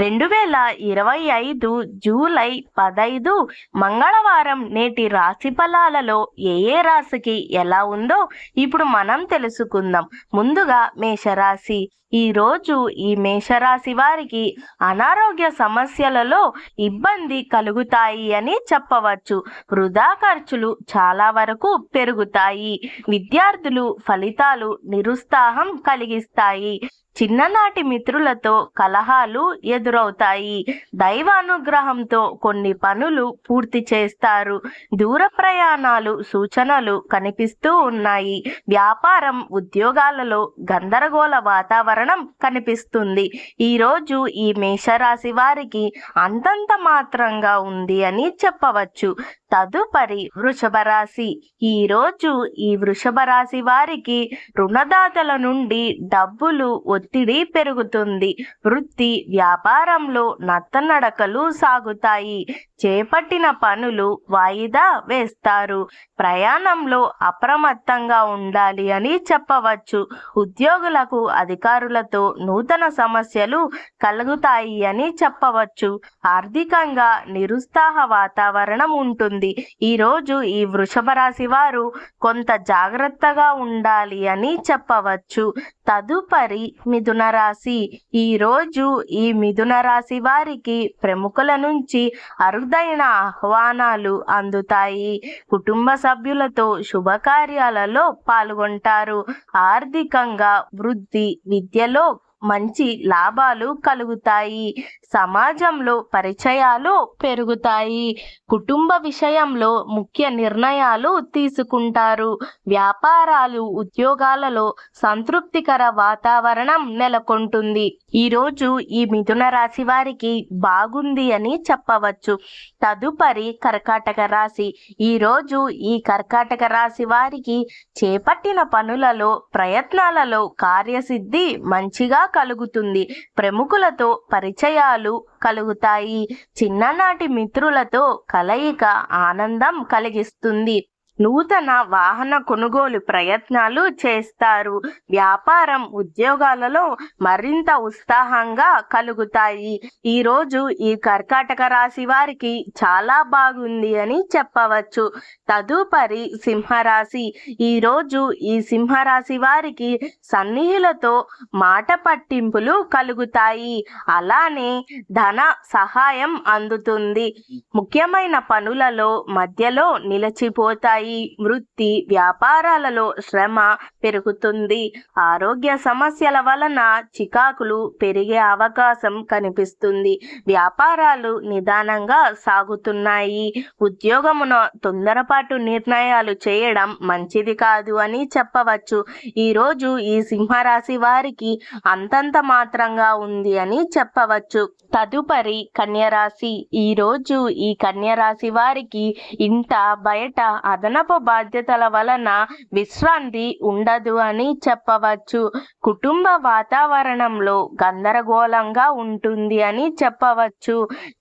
రెండు వేల ఇరవై ఐదు జూలై పదైదు మంగళవారం నేటి రాశి ఫలాలలో ఏ ఏ రాశికి ఎలా ఉందో ఇప్పుడు మనం తెలుసుకుందాం. ముందుగా మేషరాశి. ఈ రోజు ఈ మేషరాశి వారికి అనారోగ్య సమస్యలలో ఇబ్బంది కలుగుతాయి అని చెప్పవచ్చు. వృధా ఖర్చులు చాలా వరకు పెరుగుతాయి. విద్యార్థులు ఫలితాలు నిరుత్సాహం కలిగిస్తాయి. చిన్ననాటి మిత్రులతో కలహాలు ఎదురవుతాయి. దైవానుగ్రహంతో కొన్ని పనులు పూర్తి చేస్తారు. దూర ప్రయాణాలు సూచనలు కనిపిస్తూ ఉన్నాయి. వ్యాపారం ఉద్యోగాలలో గందరగోళ వాతావరణం కనిపిస్తుంది. ఈరోజు ఈ మేషరాశి వారికి అంతంత మాత్రంగా ఉంది అని చెప్పవచ్చు. తదుపరి వృషభ రాశి. ఈ రోజు ఈ వృషభ రాశి వారికి రుణదాతల నుండి డబ్బులు ఒత్తిడి పెరుగుతుంది. వృత్తి వ్యాపారంలో నత్తనడకలు సాగుతాయి. చేపట్టిన పనులు వాయిదా వేస్తారు. ప్రయాణంలో అప్రమత్తంగా ఉండాలి అని చెప్పవచ్చు. ఉద్యోగులకు అధికారులతో నూతన సమస్యలు కలుగుతాయి అని చెప్పవచ్చు. ఆర్థికంగా నిరుత్సాహ వాతావరణం ఉంటుంది. ఈ రోజు ఈ వృషభ రాశి వారు కొంత జాగ్రత్తగా ఉండాలి అని చెప్పవచ్చు. తదుపరి మిథున రాశి. ఈ రోజు ఈ మిథున రాశి వారికి ప్రముఖుల నుంచి అరుదైన ఆహ్వానాలు అందుతాయి. కుటుంబ సభ్యులతో శుభకార్యాలలో పాల్గొంటారు. ఆర్థికంగా వృద్ధి విద్యలో మంచి లాభాలు కలుగుతాయి. సమాజంలో పరిచయాలు పెరుగుతాయి. కుటుంబ విషయంలో ముఖ్య నిర్ణయాలు తీసుకుంటారు. వ్యాపారాలు ఉద్యోగాలలో సంతృప్తికర వాతావరణం నెలకొంటుంది. ఈరోజు ఈ మిథున రాశి వారికి బాగుంది అని చెప్పవచ్చు. తదుపరి కర్కాటక రాశి. ఈరోజు ఈ కర్కాటక రాశి వారికి చేపట్టిన పనులలో ప్రయత్నాలలో కార్యసిద్ధి మంచిగా కలుగుతుంది. ప్రముఖులతో పరిచయాలు కలుగుతాయి. చిన్ననాటి మిత్రులతో కలయిక ఆనందం కలిగిస్తుంది. నూతన వాహన కొనుగోలు ప్రయత్నాలు చేస్తారు. వ్యాపారం ఉద్యోగాలలో మరింత ఉత్సాహంగా కలుగుతాయి. ఈరోజు ఈ కర్కాటక రాశి వారికి చాలా బాగుంది అని చెప్పవచ్చు. తదుపరి సింహరాశి. ఈరోజు ఈ సింహరాశి వారికి సన్నిహులతో మాట పట్టింపులు కలుగుతాయి. అలానే ధన సహాయం అందుతుంది. ముఖ్యమైన పనులలో మధ్యలో నిలిచిపోతాయి. వృత్తి వ్యాపారాలలో శ్రమ పెరుగుతుంది. ఆరోగ్య సమస్యల వలన చికాకులు పెరిగే అవకాశం కనిపిస్తుంది. వ్యాపారాలు నిదానంగా సాగుతున్నాయి. ఉద్యోగమున తొందరపాటు నిర్ణయాలు చేయడం మంచిది కాదు అని చెప్పవచ్చు. ఈరోజు ఈ సింహరాశి వారికి అంతంత మాత్రంగా ఉంది అని చెప్పవచ్చు. తదుపరి కన్యరాశి. ఈరోజు ఈ కన్యరాశి వారికి ఇంట బయట అదన అదనపు బాధ్యతల వలన విశ్రాంతి ఉండదు అని చెప్పవచ్చు. కుటుంబ వాతావరణంలో గందరగోళంగా ఉంటుంది అని చెప్పవచ్చు.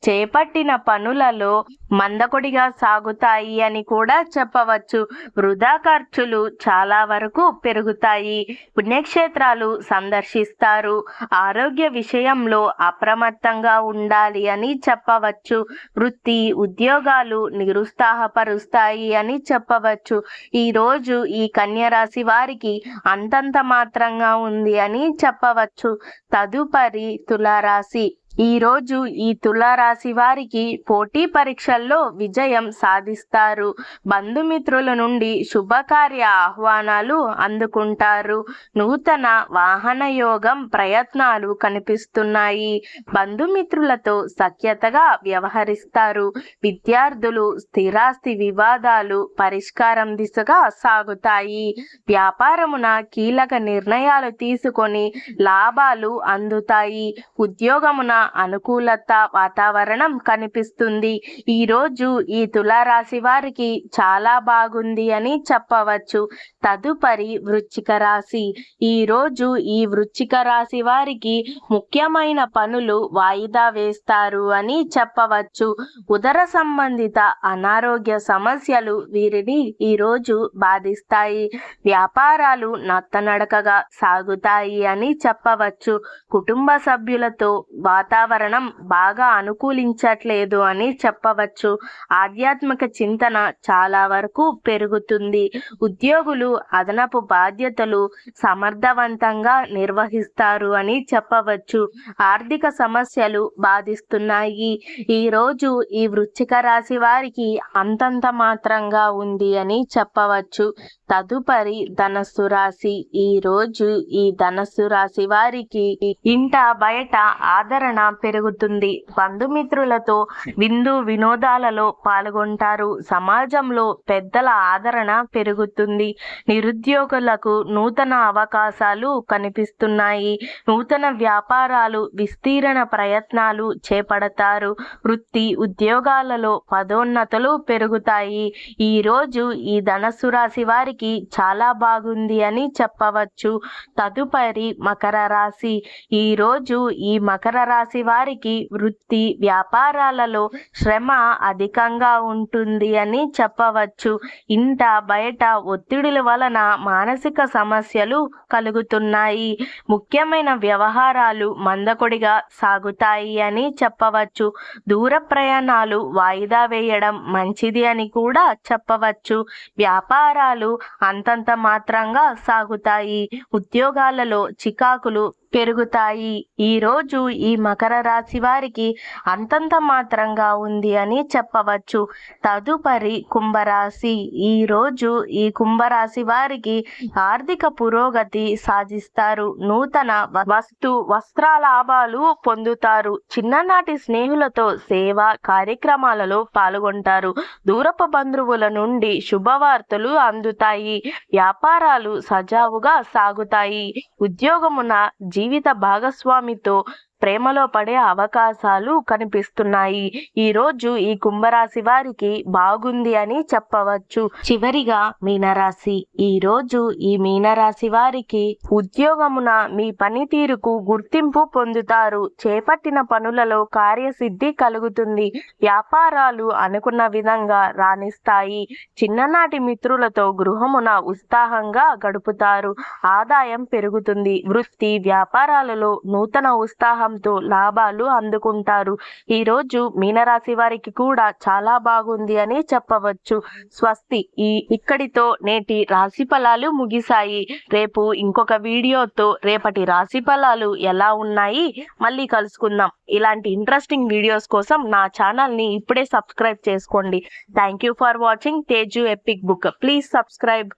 చేపట్టిన పనులలో మందకొడిగా సాగుతాయి అని కూడా చెప్పవచ్చు. వృధా ఖర్చులు చాలా వరకు పెరుగుతాయి. పుణ్యక్షేత్రాలు సందర్శిస్తారు. ఆరోగ్య విషయంలో అప్రమత్తంగా ఉండాలి అని చెప్పవచ్చు. వృత్తి ఉద్యోగాలు నిరుత్సాహపరుస్తాయి అని చెప్ప చెప్పవచ్చు. ఈ రోజు ఈ కన్య రాశి వారికి అంతంత మాత్రంగా ఉంది అని చెప్పవచ్చు. తదుపరి తులారాశి. ఈరోజు ఈ తులారాశి వారికి పోటీ పరీక్షల్లో విజయం సాధిస్తారు. బంధుమిత్రుల నుండి శుభకార్య ఆహ్వానాలు అందుకుంటారు. నూతన వాహన యోగం ప్రయత్నాలు కనిపిస్తున్నాయి. బంధుమిత్రులతో సఖ్యతగా వ్యవహరిస్తారు. విద్యార్థులు స్థిరాస్తి వివాదాలు పరిష్కారం దిశగా సాగుతాయి. వ్యాపారమున కీలక నిర్ణయాలు తీసుకొని లాభాలు అందుతాయి. ఉద్యోగమున అనుకూలత వాతావరణం కనిపిస్తుంది. ఈ రోజు ఈ తులారాశి వారికి చాలా బాగుంది అని చెప్పవచ్చు. తదుపరి వృచ్చిక రాశి. ఈ రోజు ఈ వృచ్చిక రాశి వారికి ముఖ్యమైన పనులు వాయిదా వేస్తారు అని చెప్పవచ్చు. ఉదర సంబంధిత అనారోగ్య సమస్యలు వీరిని ఈ రోజు బాధిస్తాయి. వ్యాపారాలు నత్తనడకగా సాగుతాయి అని చెప్పవచ్చు. కుటుంబ సభ్యులతో వాతావరణం వాతావరణం బాగా అనుకూలించట్లేదు అని చెప్పవచ్చు. ఆధ్యాత్మిక చింతన చాలా వరకు పెరుగుతుంది. ఉద్యోగులు అదనపు బాధ్యతలు సమర్థవంతంగా నిర్వహిస్తారు అని చెప్పవచ్చు. ఆర్థిక సమస్యలు బాధిస్తున్నాయి. ఈ రోజు ఈ వృశ్చిక రాశి వారికి అంతంత మాత్రంగా ఉంది అని చెప్పవచ్చు. తదుపరి ధనస్సు రాశి. ఈ రోజు ఈ ధనస్సు రాశి వారికి ఇంట బయట ఆదరణ పెరుగుతుంది. బంధుమిత్రులతో విందు వినోదాలలో పాల్గొంటారు. సమాజంలో పెద్దల ఆదరణ పెరుగుతుంది. నిరుద్యోగులకు నూతన అవకాశాలు కనిపిస్తున్నాయి. నూతన వ్యాపారాలు విస్తీరణ ప్రయత్నాలు చేపడతారు. వృత్తి ఉద్యోగాలలో పదోన్నతులు పెరుగుతాయి. ఈ రోజు ఈ ధనస్సు రాశి వారికి చాలా బాగుంది అని చెప్పవచ్చు. తదుపరి మకర రాశి. ఈ రోజు ఈ మకర రాశి వారికి వృత్తి వ్యాపారాలలో శ్రమ అధికంగా ఉంటుంది అని చెప్పవచ్చు. ఇంట బయట ఒత్తిడుల వలన మానసిక సమస్యలు కలుగుతున్నాయి. ముఖ్యమైన వ్యవహారాలు మందకొడిగా సాగుతాయి అని చెప్పవచ్చు. దూర ప్రయాణాలు వాయిదా వేయడం మంచిది అని కూడా చెప్పవచ్చు. వ్యాపారాలు అంతంత మాత్రంగా సాగుతాయి. ఉద్యోగాలలో చికాకులు పెరుగుతాయి. ఈ రోజు ఈ మకర రాశి వారికి అంతంత మాత్రంగా ఉంది అని చెప్పవచ్చు. తదుపరి కుంభరాశి. ఈ రోజు ఈ కుంభరాశి వారికి ఆర్థిక పురోగతి సాధిస్తారు. నూతన వస్తు వస్త్ర లాభాలు పొందుతారు. చిన్ననాటి స్నేహితులతో సేవ కార్యక్రమాలలో పాల్గొంటారు. దూరపు బంధువుల నుండి శుభవార్తలు అందుతాయి. వ్యాపారాలు సజావుగా సాగుతాయి. ఉద్యోగమున జీవిత భాగస్వామితో ప్రేమలో పడే అవకాశాలు కనిపిస్తున్నాయి. ఈ రోజు ఈ కుంభరాశి వారికి బాగుంది అని చెప్పవచ్చు. చివరిగా మీనరాశి. ఈ రోజు ఈ మీనరాశి వారికి ఉద్యోగమున మీ పనితీరుకు గుర్తింపు పొందుతారు. చేపట్టిన పనులలో కార్యసిద్ధి కలుగుతుంది. వ్యాపారాలు అనుకున్న విధంగా రాణిస్తాయి. చిన్ననాటి మిత్రులతో గృహమున ఉత్సాహంగా గడుపుతారు. ఆదాయం పెరుగుతుంది. వృత్తి వ్యాపారాలలో నూతన ఉత్సాహం ఉత్సాహంతో లాభాలు అందుకుంటారు. ఈ రోజు మీనరాశి వారికి కూడా చాలా బాగుంది అని చెప్పవచ్చు. స్వస్తి ఈ ఇక్కడితో నేటి రాశి ఫలాలు ముగిశాయి. రేపు ఇంకొక వీడియోతో రేపటి రాశి ఫలాలు ఎలా ఉన్నాయి మళ్ళీ కలుసుకుందాం. ఇలాంటి ఇంట్రెస్టింగ్ వీడియోస్ కోసం నా ఛానల్ని ఇప్పుడే సబ్స్క్రైబ్ చేసుకోండి. Thank you for watching Teju epic book. Please subscribe.